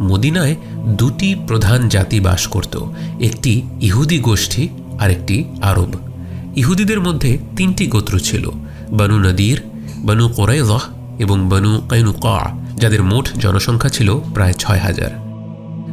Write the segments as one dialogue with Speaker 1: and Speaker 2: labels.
Speaker 1: মদিনায় দুটি প্রধান জাতি বাস করত, একটি ইহুদি গোষ্ঠী আর একটি আরব। ইহুদিদের মধ্যে তিনটি গোত্র ছিল, বানু নদীর, বানু কোরাইজহ এবং বানু কাইনুকা, যাদের মোট জনসংখ্যা ছিল প্রায় ছয় হাজার।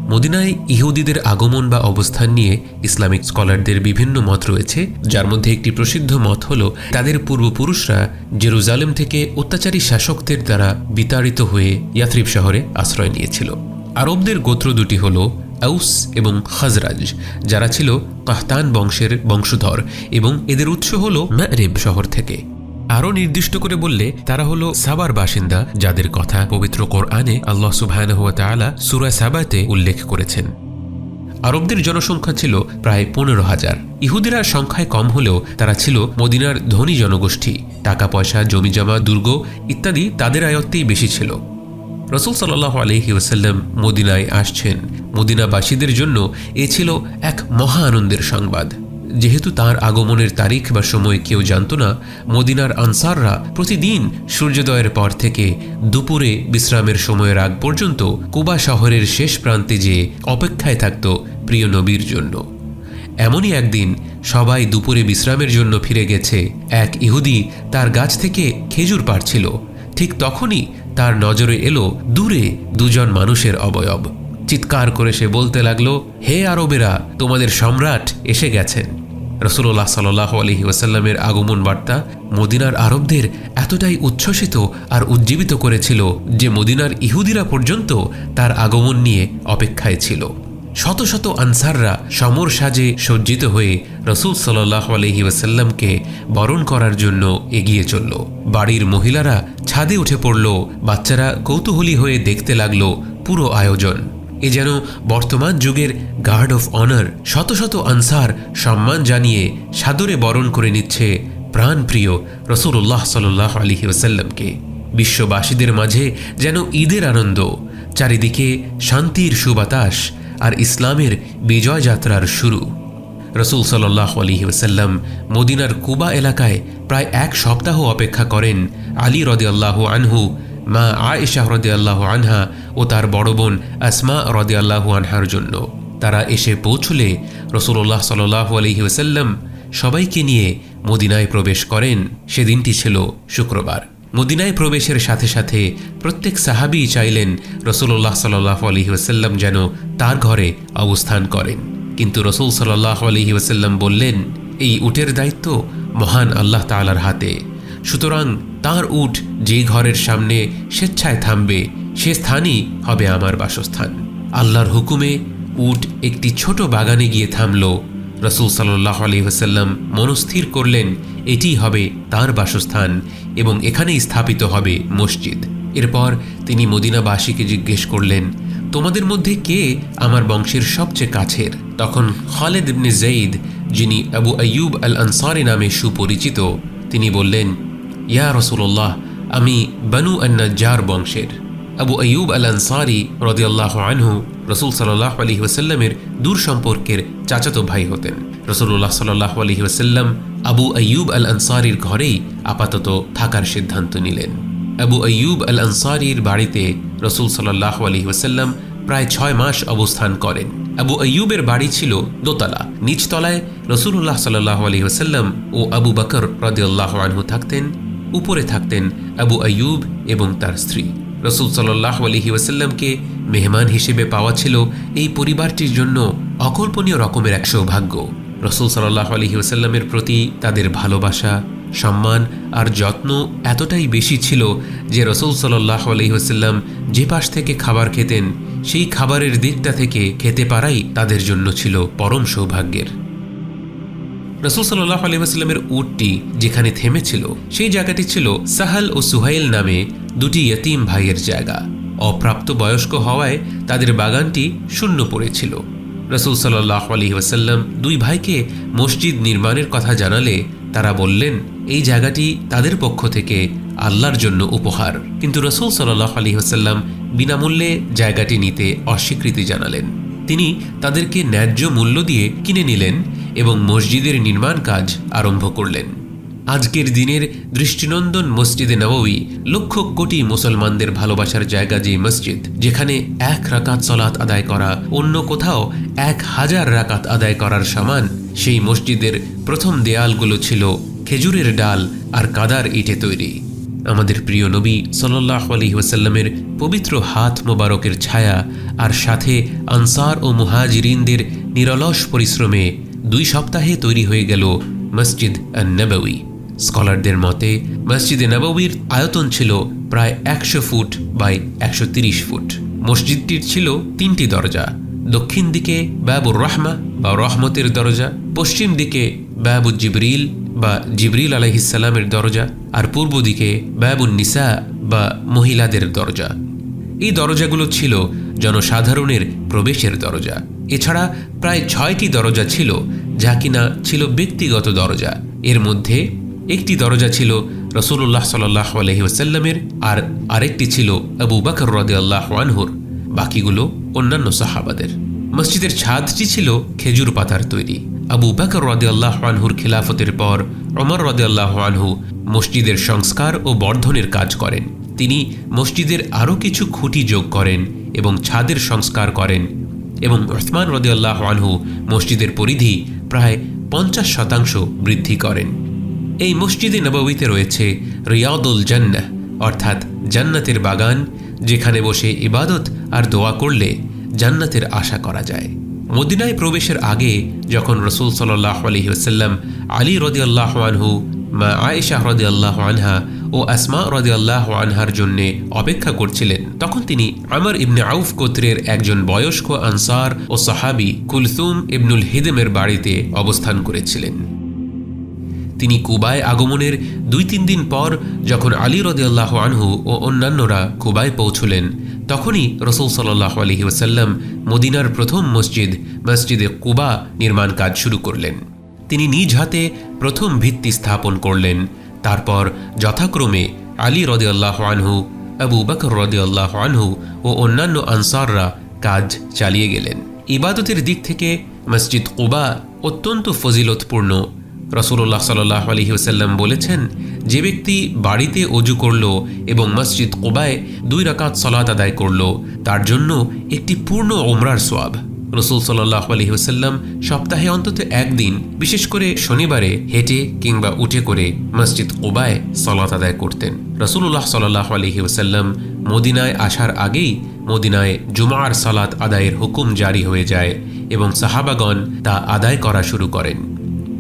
Speaker 1: মদিনায় ইহুদিদের আগমন বা অবস্থান নিয়ে ইসলামিক স্কলারদের বিভিন্ন মত রয়েছে, যার মধ্যে একটি প্রসিদ্ধ মত হল, তাদের পূর্বপুরুষরা জেরুজালেম থেকে অত্যাচারী শাসকদের দ্বারা বিতাড়িত হয়ে ইয়াথরিব শহরে আশ্রয় নিয়েছিল। আরবদের গোত্র দুটি হল আউস এবং খাজরাজ, যারা ছিল কাহতান বংশের বংশধর এবং এদের উৎস হল ম্যারেব শহর থেকে। আরও নির্দিষ্ট করে বললে, তারা হলো সাবার বাসিন্দা, যাদের কথা পবিত্র কোরআনে আল্লাহ সুবহানাহু ওয়া তাআলা সূরা সাবাতে উল্লেখ করেছেন। আরবদের জনসংখ্যা ছিল প্রায় পনেরো হাজার। ইহুদিরা সংখ্যায় কম হলেও তারা ছিল মদিনার ধনী জনগোষ্ঠী। টাকা পয়সা জমিজমা দুর্গ ইত্যাদি তাদের আয়ত্তেই বেশি ছিল। রসুল সাল্লাহ আলহি ওসাল্লাম মদিনায় আসছেন। মদিনাবাসীদের জন্য এ ছিল এক মহা আনন্দের সংবাদ। যেহেতু তার আগমনের তারিখ বা সময় কেউ জানত না, মদিনার আনসাররা প্রতিদিন সূর্যোদয়ের পর থেকে দুপুরে বিশ্রামের সময়ের আগ পর্যন্ত কুবা শহরের শেষ প্রান্তে যে অপেক্ষায় থাকত প্রিয় নবীর জন্য। এমনই একদিন সবাই দুপুরে বিশ্রামের জন্য ফিরে গেছে। এক ইহুদি তার গাছ থেকে খেজুর পাড়ছিল। ঠিক তখনই তার নজরে এলো দূরে দুজন মানুষের অবয়ব। চিৎকার করে সে বলতে লাগল, হে আরবেরা, তোমাদের সম্রাট এসে গেছেন। রসুল্লাহ সাল্লাহ আলহি ওয়াসাল্লামের আগমন বার্তা মদিনার আরবদের এতটাই উচ্ছ্বসিত আর উজ্জীবিত করেছিল যে মদিনার ইহুদিরা পর্যন্ত তার আগমন নিয়ে অপেক্ষায় ছিল। শত শত আনসাররা সমর সাজে সজ্জিত হয়ে রসুল সাল্লাহ আলহি ওয়াসাল্লামকে বরণ করার জন্য এগিয়ে চলল। বাড়ির মহিলারা ছাদে উঠে পড়ল, বাচ্চারা কৌতূহলী হয়ে দেখতে লাগল পুরো আয়োজন। এ যেন বর্তমান যুগের গার্ড অফ অনার শত শত আনসার সম্মান জানিয়ে সাদরে বরণ করে নিচ্ছে প্রাণপ্রিয় রসুল্লাহ সাল্লাহ আলহি ওসাল্লামকে বিশ্ববাসীদের মাঝে যেন ঈদের আনন্দ, চারিদিকে শান্তির সুবাতাস আর ইসলামের বিজয় যাত্রার শুরু। রসুল সাল্লাহ আলহি ওসাল্লাম মদিনার কুবা এলাকায় প্রায় এক সপ্তাহ অপেক্ষা করেন আলী রদে আল্লাহ আনহু, মা আয়েশা রদে আল্লাহ আনহা ও তার বড় বোন আসমা রদে আল্লাহ আনহার জন্য। তারা এসে পৌঁছলে রসুল্লাহ সাল্লাহ আলহি ওসাল্লাম সবাইকে নিয়ে মদিনায় প্রবেশ করেন। সেদিনটি ছিল শুক্রবার। মদিনায় প্রবেশের সাথে সাথে প্রত্যেক সাহাবি চাইলেন রসুল্লাহ সাল্লাহ আলহি ওসাল্লাম যেন তার ঘরে অবস্থান করেন। কিন্তু রসুল সাল্লাহ আলহি ওসাল্লাম বললেন, এই উটের দায়িত্ব মহান আল্লাহ তালার হাতে। সুতরাং তার উট যে ঘরের সামনে স্বেচ্ছায় থামবে, সে স্থানই হবে আমার বাসস্থান। আল্লাহর হুকুমে উট একটি ছোট বাগানে গিয়ে থামল রসুল সাল্লাহ আলী হাসাল্লাম মনস্থির করলেন, এটি হবে তার বাসস্থান এবং এখানেই স্থাপিত হবে মসজিদ। এরপর তিনি মদিনাবাসীকে জিজ্ঞেস করলেন, তোমাদের মধ্যে কে আমার বংশের সবচেয়ে কাছের? তখন খালেদ ইবনে জঈদ যিনি আবু আয়ুব আল আনসারি নামে সুপরিচিত, তিনি বললেন, ইয়া রসুল্লাহ আমি বানু আন্নাজ্জার বংশের। আবু আয়ুব আল আনসারি রদিয়াল্লাহ আনহু রসুল সাল্লাহ আলী ওসাল্লামের দূর সম্পর্কের চাচাতো ভাই হতেন। রসুল্লাহ সাল্লাহ আলী ওসাল্লাম আবু আয়ুব আল আনসারির ঘরেই আপাতত থাকার সিদ্ধান্ত নিলেন। আবু আয়ুব আল আনসারির বাড়িতে রসুল সাল্লাহ আলী ওসাল্লাম প্রায় ছয় মাস অবস্থান করেন। আবু আয়ুবের বাড়ি ছিল দোতলা। নিচতলায় রসুল্লাহ সাল্লাহ আলী ওসাল্লাম ও আবু বকর রদিয়াল্লাহ আনহু থাকতেন, উপরে থাকতেন আবু আয়ুব এবং তার স্ত্রী। রসুল সাল্লাহ আলহি ওয়াসাল্লামকে মেহমান হিসেবে পাওয়া ছিল এই পরিবারটির জন্য অকল্পনীয় রকমের এক সৌভাগ্য। রসুল সাল্লাহ আলহি ওসাল্লামের প্রতি তাদের ভালোবাসা, সম্মান আর যত্ন এতটাই বেশি ছিল যে রসুল সাল্লাহ আলহি ওসাল্লাম যে পাশ থেকে খাবার খেতেন, সেই খাবারের দিকটা থেকে খেতে পারাই তাদের জন্য ছিল পরম সৌভাগ্যের। রসুল সাল্লাহ আলিমাস্লামের উটটি যেখানে থেমেছিল, সেই জায়গাটি ছিল সাহাল ও সুহাইল নামে দুটি ইয়তিম ভাইয়ের জায়গা। অপ্রাপ্ত বয়স্ক হওয়ায় তাদের বাগানটি শূন্য পড়েছিল। রসুল সাল্লাহ আলী ওয়াসাল্লাম দুই ভাইকে মসজিদ নির্মাণের কথা জানালে তারা বললেন, এই জায়গাটি তাদের পক্ষ থেকে আল্লাহর জন্য উপহার। কিন্তু রসুল সাল্লাহ আলী ওসাল্লাম বিনামূল্যে জায়গাটি নিতে অস্বীকৃতি জানালেন। তিনি তাদেরকে ন্যায্য মূল্য দিয়ে কিনে নিলেন এবং মসজিদের নির্মাণ কাজ আরম্ভ করলেন। আজকের দিনের দৃষ্টিনন্দন মসজিদে নববী লক্ষ কোটি মুসলমানদের ভালোবাসার জায়গা যে মসজিদ, যেখানে এক রাকাত সলাত আদায় করা, অন্য কোথাও এক হাজার রাকাত আদায় করার সমান সেই মসজিদের প্রথম দেয়ালগুলো ছিল খেজুরের ডাল আর কাদার ইটে তৈরি। আমাদের প্রিয় নবী সাল্লাহ আলী ওয়াসাল্লামের পবিত্র হাত মোবারকের ছায়া আর সাথে আনসার ও মুহাজিরিনদের নিরলস পরিশ্রমে দুই সপ্তাহে তৈরি হয়ে গেল মসজিদ নববী স্কলারদের মতে, মসজিদে নববীর আয়তন ছিল প্রায় একশো ফুট বাই একশো ফুট। মসজিদটির ছিল তিনটি দরজা, দক্ষিণ দিকে বাবুর রহমা বা রহমতের দরজা, পশ্চিম দিকে বাবু জিবরিল বা জিবরিল আলহিসাল্লামের দরজা আর পূর্ব দিকে বাবুন নিসা বা মহিলাদের দরজা। এই দরজাগুলো ছিল জনসাধারণের প্রবেশের দরজা। এছাড়া প্রায় ছয়টি দরজা ছিল, যা কিনা ছিল ব্যক্তিগত দরজা। এর মধ্যে একটি দরজা ছিল রসুল্লাহ সাল্লাহ আলহি ওসাল্লামের আর আরেকটি ছিল আবু বাকর রদে আল্লাহ আনহুর, বাকিগুলো অন্যান্য সাহাবাদের। মসজিদের ছাদটি ছিল খেজুর পাতার তৈরি। আবু বাকর রদে আল্লাহ খিলাফতের পর অমর রদে আল্লাহ মসজিদের সংস্কার ও বর্ধনের কাজ করেন। তিনি মসজিদের আরও কিছু খুঁটি যোগ করেন এবং ছাদের সংস্কার করেন এবং ওসমান রদে আল্লাহ আনহু মসজিদের পরিধি প্রায় পঞ্চাশ শতাংশ বৃদ্ধি করেন। এই মসজিদে নববীতে রয়েছে রিয়াদুল জান্নাহ, অর্থাৎ জান্নাতের বাগান, যেখানে বসে ইবাদত আর দোয়া করলে জান্নাতের আশা করা যায়। মদিনায় প্রবেশের আগে যখন রসুল সাল্লাহ আলহিউসাল্লাম আলী রদি আল্লাহ আনহু মা আয়েশাহ রদি আল্লাহ আনহা ও আসমা রদি আল্লাহ আনহার জন্য অপেক্ষা করছিলেন। তখন তিনি আমর ইবনে আউফ গোত্রের একজন বয়স্ক আনসার ও সাহাবি কুলসুম ইবনুল হিদেমের বাড়িতে অবস্থান করেছিলেন। তিনি কুবায় আগমনের দুই তিন দিন পর যখন আলী রদিয়াল্লাহ আনহু ও অন্যান্যরা কুবায় পৌঁছলেন, তখনই রসুল সাল্লাহ আলহি ওসাল্লাম মদিনার প্রথম মসজিদ, মসজিদে কুবা নির্মাণ কাজ শুরু করলেন। তিনি নিজ হাতে প্রথম ভিত্তি স্থাপন করলেন। তারপর যথাক্রমে আলী রদিয়াল্লাহ আনহু, আবু বকর রদিয়াল্লাহ আনহু ও অন্যান্য আনসাররা কাজ চালিয়ে গেলেন। ইবাদতের দিক থেকে মসজিদ কুবা অত্যন্ত ফজিলতপূর্ণ। রসুল্লাহ সাল্লাহ আলহি ওসাল্লাম বলেছেন, যে ব্যক্তি বাড়িতে অজু করল এবং মসজিদ কোবায় দুই রাকাত সলাত আদায় করল, তার জন্য একটি পূর্ণ ওমরার সোয়াব রসুল সাল্লাহ আলহি ওসাল্লাম সপ্তাহে অন্তত একদিন, বিশেষ করে শনিবারে, হেঁটে কিংবা উঠে করে মসজিদ কোবায় সলাত আদায় করতেন। রসুল্লাহ সাল্লাহ আলহি ওসাল্লাম মদিনায় আসার আগেই মদিনায় জুমার সালাত আদায়ের হুকুম জারি হয়ে যায় এবং সাহাবাগণ তা আদায় করা শুরু করেন।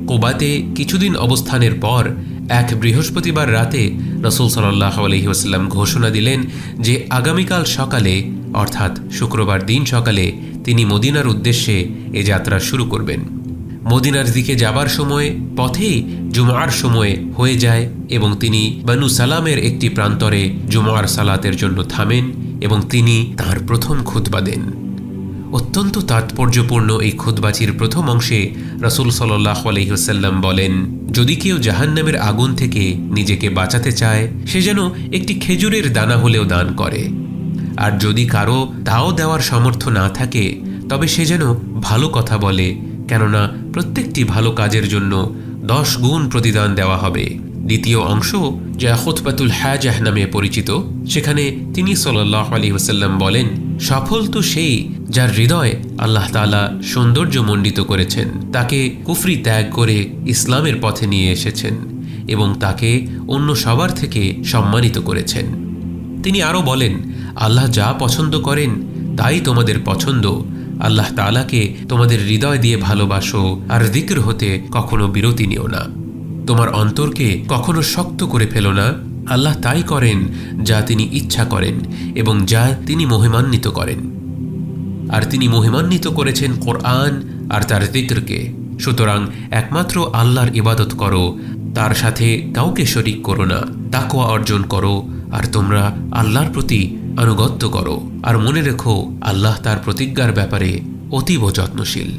Speaker 1: কোবাতে কিছুদিন অবস্থানের পর এক বৃহস্পতিবার রাতে রসুল সাল্লাহ আলহিউসাল্লাম ঘোষণা দিলেন যে আগামীকাল সকালে, অর্থাৎ শুক্রবার দিন সকালে, তিনি মদিনার উদ্দেশ্যে এ যাত্রা শুরু করবেন। মদিনার দিকে যাবার সময় পথেই জুমার সময় হয়ে যায় এবং তিনি বানু সালামের একটি প্রান্তরে জুমার সালাতের জন্য থামেন এবং তিনি তার প্রথম খুতবা দেন। অত্যন্ত তাৎপর্যপূর্ণ এই খুদবাচির প্রথম অংশে রসুল সাল্লাহ আলহিহসাল্লাম বলেন, যদি কেউ জাহান্নামের আগুন থেকে নিজেকে বাঁচাতে চায়, সে যেন একটি খেজুরের দানা হলেও দান করে। আর যদি কারও তাও দেওয়ার সামর্থ্য না থাকে, তবে সে যেন ভালো কথা বলে, কেননা প্রত্যেকটি ভালো কাজের জন্য দশ গুণ প্রতিদান দেওয়া হবে। দ্বিতীয় অংশ, যা খুতবাতুল হ্যাজাহ নামে পরিচিত, সেখানে তিনি সাল্লাহ আলী ওসাল্লাম বলেন সফল তো সেই যার হৃদয় আল্লাহ তালা সৌন্দর্যমণ্ডিত করেছেন। তাকে কুফরি ত্যাগ করে ইসলামের পথে নিয়ে এসেছেন এবং তাকে অন্য সবার থেকে সম্মানিত করেছেন। তিনি আরও বলেন, আল্লাহ যা পছন্দ করেন, তাই তোমাদের পছন্দ। আল্লাহ তালাকে তোমাদের হৃদয় দিয়ে ভালোবাসো আর দিক্র হতে কখনো বিরতি নিও না। তোমার অন্তরকে কখনো শক্ত করে ফেলো না। আল্লাহ তাই করেন যা তিনি ইচ্ছা করেন এবং যা তিনি মহিমান্বিত করেন। আর তিনি মহিমান্বিত করেছেন কোরআন আর তার দিকরকে সুতরাং একমাত্র আল্লাহর ইবাদত করো, তার সাথে কাউকে শরিক করো না তাকোয়া অর্জন করো, আর তোমরা আল্লাহর প্রতি আনুগত্য করো। আর মনে রেখো, আল্লাহ তার প্রতিজ্ঞার ব্যাপারে অতীব যত্নশীল।